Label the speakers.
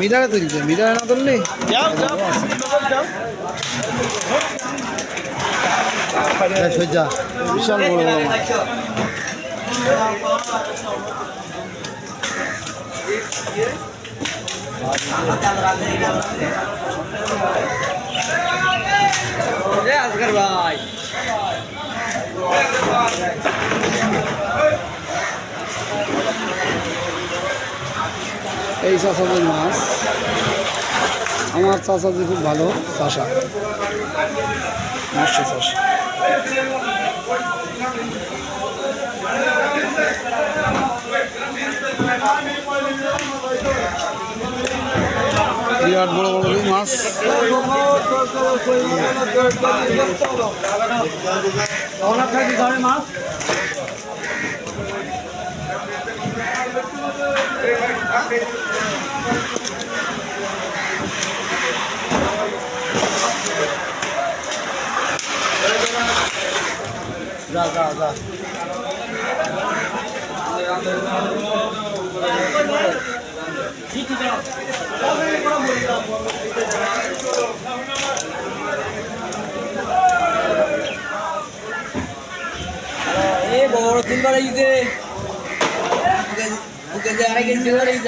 Speaker 1: মিরারে তুলছে মিরারে না তুললি সোজা বিশাল বড় বড় মাছ এই চাষাদের মাছ। আমার চাষাদের খুব ভালো চাষা। মাছ চাষ। বিরাট বড় বড় রুই মাছ। যা যা যা।
Speaker 2: বড় তিনবার এই যে বুকে যে কেজি করে এই